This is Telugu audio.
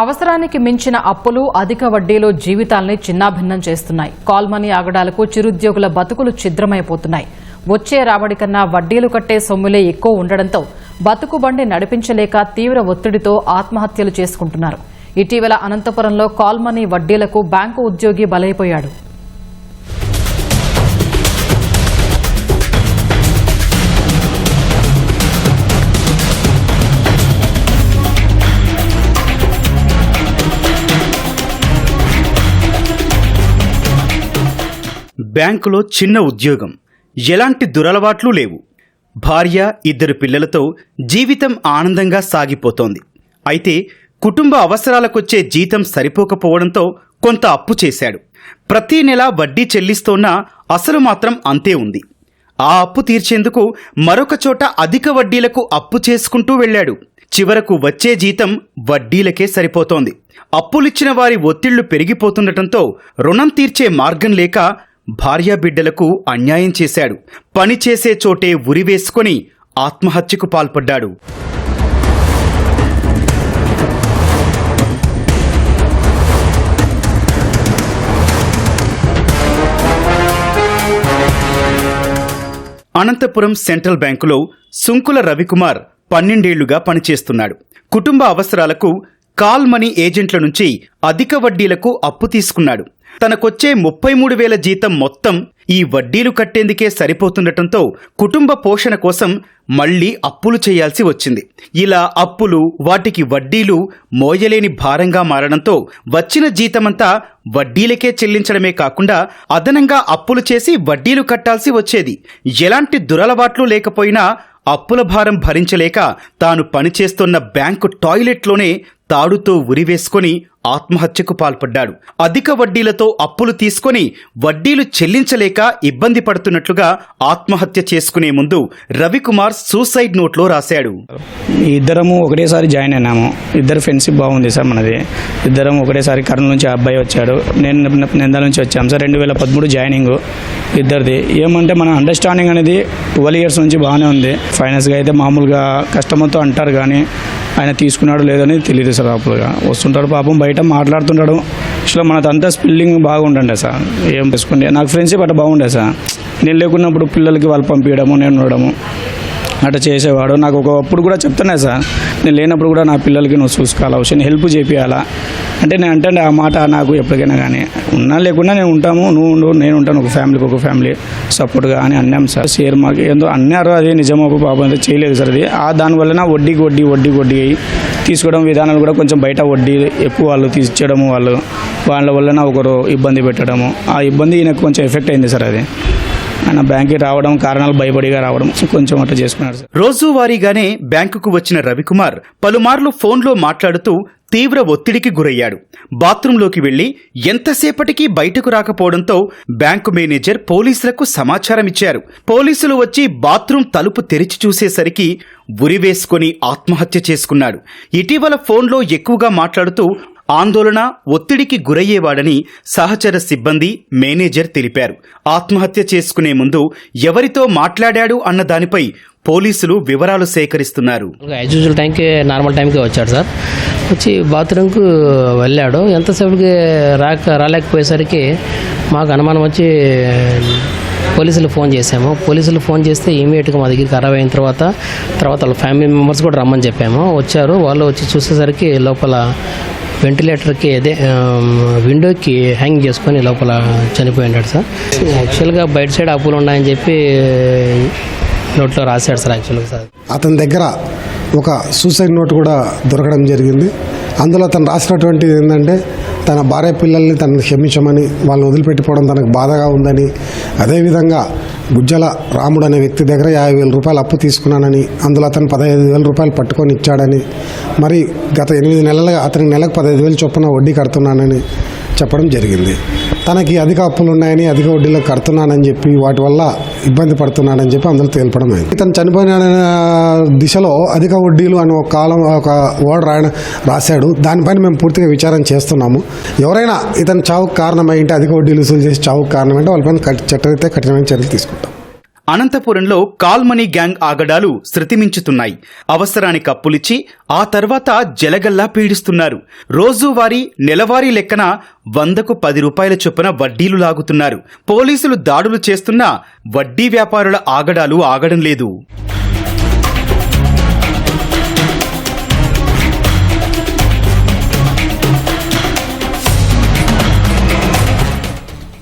అవసరానికి మించిన అప్పులు అధిక వడ్డీలు జీవితాల్ని చిన్నాభిన్నం చేస్తున్నాయి. కాల్ మనీ ఆగడాలకు చిరుద్యోగుల బతుకులు ఛిద్రమైపోతున్నాయి. వచ్చే రాబడి కన్నా వడ్డీలు కట్టే సొమ్ములే ఎక్కువ ఉండడంతో బతుకు బండి నడిపించలేక తీవ్ర ఒత్తిడితో ఆత్మహత్యలు చేసుకుంటున్నారు. ఇటీవల అనంతపురంలో కాల్ మనీ వడ్డీలకు బ్యాంకు ఉద్యోగి బలైపోయాడు. బ్యాంకులో చిన్న ఉద్యోగం. ఎలాంటి దురలవాట్లు లేవు. భార్య ఇద్దరు పిల్లలతో జీవితం ఆనందంగా సాగిపోతోంది. అయితే కుటుంబ అవసరాలకొచ్చే జీతం సరిపోకపోవడంతో కొంత అప్పు చేశాడు. ప్రతి నెల వడ్డీ చెల్లిస్తోన్నా అసలు మాత్రం అంతే ఉంది. ఆ అప్పు తీర్చేందుకు మరొక చోట అధిక వడ్డీలకు అప్పు చేసుకుంటూ వెళ్ళాడు. చివరకు వచ్చే జీతం వడ్డీలకే సరిపోతోంది. అప్పులిచ్చిన వారి ఒత్తిళ్ళు పెరిగిపోతుండటంతో రుణం తీర్చే మార్గం లేక భార్యాబిడ్డలకు అన్యాయం చేశాడు. పని చేసే చోటే ఉరివేసుకొని ఆత్మహత్యకు పాల్పడ్డాడు. అనంతపురం సెంట్రల్ బ్యాంకులో సుంకుల రవికుమార్ పన్నెండేళ్ళుగా పనిచేస్తున్నాడు. కుటుంబ అవసరాలకు కాల్ మనీ ఏజెంట్ల నుంచి అధిక వడ్డీలకు అప్పు తీసుకున్నాడు. తనకొచ్చే ముప్పై మూడు వేల జీతం మొత్తం ఈ వడ్డీలు కట్టేందుకే సరిపోతుండటంతో కుటుంబ పోషణ కోసం మళ్ళీ అప్పులు చేయాల్సి వచ్చింది. ఇలా అప్పులు వాటికి వడ్డీలు మోయలేని భారంగా మారడంతో వచ్చిన జీతమంతా వడ్డీలకే చెల్లించడమే కాకుండా అదనంగా అప్పులు చేసి వడ్డీలు కట్టాల్సి వచ్చేది. ఎలాంటి దురలవాట్లు లేకపోయినా అప్పుల భారం భరించలేక తాను పనిచేస్తున్న బ్యాంకు టాయిలెట్లోనే తాడుతో ఉరివేసుకొని ఆత్మహత్యకు పాల్పడ్డాడు. అధిక వడ్డీలతో అప్పులు తీసుకొని వడ్డీలు చెల్లించలేక ఇబ్బంది పడుతున్నట్లుగా ఆత్మహత్య చేసుకునే ముందు రవికుమార్ సూసైడ్ నోట్లో రాశాడు. ఇద్దరము ఒకటేసారి జాయిన్ అయినాము. ఇద్దరు ఫ్రెండ్షిప్ బాగుంది సార్ మనది. ఇద్దరం ఒకటేసారి కర్నూలు నుంచి ఆ అబ్బాయి వచ్చాడు. నేను నింద నుంచి వచ్చాము సార్. రెండు వేల పదమూడు జాయినింగ్ ఇద్దరిది. ఏమంటే మన అండర్స్టాండింగ్ అనేది ట్వెల్వ్ ఇయర్స్ నుంచి బాగానే ఉంది. ఫైనాన్స్గా అయితే మామూలుగా కస్టమర్తో అంటారు కానీ ఆయన తీసుకున్నాడు లేదని తెలియదు సార్ అప్పుడుగా. వస్తుంటాడు పాపం బయట మాట్లాడుతుంటాడు. అసలు మనదంతా స్పిల్లింగ్ బాగుండండి సార్. ఏం తీసుకుంటే నాకు ఫ్రెండ్షిప్ అట్లా బాగుండే సార్. నేను లేకున్నప్పుడు పిల్లలకి వాళ్ళు పంపించడము నేను ఉండడము. అట్లా చేసేవాడు. నాకు ఒకప్పుడు కూడా చెప్తున్నా సార్. నేను లేనప్పుడు కూడా నా పిల్లలకి నువ్వు చూసుకోవాలా నేను హెల్ప్ చేపియాలా? అంటే నేను అంటే ఆ మాట నాకు ఎప్పటికైనా కానీ ఉన్నా లేకుండా నేను ఉంటాము నువ్వు ఉండు నేను ఉంటాను ఒక ఫ్యామిలీకి ఒక ఫ్యామిలీ సపోర్ట్గా అని అన్నాం సార్. షేర్ మాకు ఏందో అన్నారు అది నిజమో పాపం అయితే చేయలేదు సార్ అది. ఆ దానివల్ల వడ్డీకి వడ్డీ వడ్డీ వడ్డీ అయ్యి తీసుకోవడం విధానాలు కూడా కొంచెం బయట వడ్డీ ఎక్కువ వాళ్ళు తీర్చడము వాళ్ళు వాళ్ళ వలన ఒకరు ఇబ్బంది పెట్టడము. ఆ ఇబ్బంది ఈయనకు కొంచెం ఎఫెక్ట్ అయింది సార్ అది. ఆయన బ్యాంక్కి రావడం కారణాలు భయపడిగా రావడం కొంచెం అట్లా చేసుకున్నారు సార్. రోజువారీగానే బ్యాంకుకు వచ్చిన రవికుమార్ పలుమార్లు ఫోన్లో మాట్లాడుతూ తీవ్ర ఒత్తిడికి గురయ్యాడు. బాత్రూంలోకి వెళ్ళి ఎంతసేపటికి బయటకు రాకపోవడంతో బ్యాంకు మేనేజర్ పోలీసులకు సమాచారం ఇచ్చారు. పోలీసులు వచ్చి బాత్రూం తలుపు తెరిచి చూసేసరికి ఉరివేసుకొని ఆత్మహత్య చేసుకున్నాడు. ఇటీవల ఫోన్లో ఎక్కువగా మాట్లాడుతూ ఆందోళన ఒత్తిడికి గురయ్యేవాడని సహచర సిబ్బంది మేనేజర్ తెలిపారు. ఆత్మహత్య చేసుకునే ముందు ఎవరితో మాట్లాడాడు అన్న దానిపై పోలీసులు వివరాలు సేకరిస్తున్నారు. యాజ్ యూజువల్ టైంకి నార్మల్ టైంకి వచ్చాడు సార్. వచ్చి బాత్రూమ్కి వెళ్ళాడు. ఎంతసేపుకి రాక రాలేకపోయేసరికి మాకు అనుమానం వచ్చి పోలీసులు ఫోన్ చేసాము పోలీసులు ఫోన్ చేస్తే ఇమీడియట్గా మా దగ్గరికి అరవై అయిన తర్వాత తర్వాత వాళ్ళ ఫ్యామిలీ మెంబర్స్ కూడా రమ్మని చెప్పాము. వచ్చారు. వాళ్ళు వచ్చి చూసేసరికి లోపల వెంటిలేటర్కి అదే విండోకి హ్యాంగ్ చేసుకొని లోపల చనిపోయి సార్. యాక్చువల్గా బయట సైడ్ అప్పులు ఉన్నాయని చెప్పి నోట్లో రాశాడు సార్ యాక్చువల్గా సార్. అతని దగ్గర ఒక సూసైడ్ నోట్ కూడా దొరకడం జరిగింది. అందులో తను రాసినటువంటిది ఏంటంటే తన భార్య పిల్లల్ని తనను క్షమించమని వాళ్ళని వదిలిపెట్టిపోవడం తనకు బాధగా ఉందని అదేవిధంగా గుజ్జల రాముడు అనే వ్యక్తి దగ్గర యాభై వేల రూపాయలు అప్పు తీసుకున్నానని అందులో అతను పదహైదు వేల రూపాయలు పట్టుకొని ఇచ్చాడని మరి గత ఎనిమిది నెలలుగా అతనికి నెలకు పదహైదు వేలు చొప్పున వడ్డీ కడుతున్నానని చెప్పడం జరిగింది. తనకి అధిక అప్పులు ఉన్నాయని అధిక వడ్డీలో కడుతున్నానని చెప్పి వాటి వల్ల ఇబ్బంది పడుతున్నానని చెప్పి అందులో తేల్పడం అయింది ఇతను చనిపోయిన దిశలో అధిక వడ్డీలు అని ఒక కాలం ఒక ఓడ రాయడం రాశాడు. దానిపైన మేము పూర్తిగా విచారం చేస్తున్నాము. ఎవరైనా ఇతను చావుకు కారణమైంటే అధిక వడ్డీలు వసూలు చేసి చావుకు కారణమైంటే వాళ్ళపైన కఠి- కఠినమైన చర్యలు తీసుకుంటాం. అనంతపురంలో కాల్మనీ గ్యాంగ్ ఆగడాలు శృతిమించుతున్నాయి. అవసరానికి అప్పులిచ్చి ఆ తర్వాత జలగల్లా పీడిస్తున్నారు. రోజువారీ నెలవారీ లెక్కన వందకు పది రూపాయల చొప్పున వడ్డీలు లాగుతున్నారు. పోలీసులు దాడులు చేస్తున్నా వడ్డీ వ్యాపారుల ఆగడాలు ఆగడం లేదు.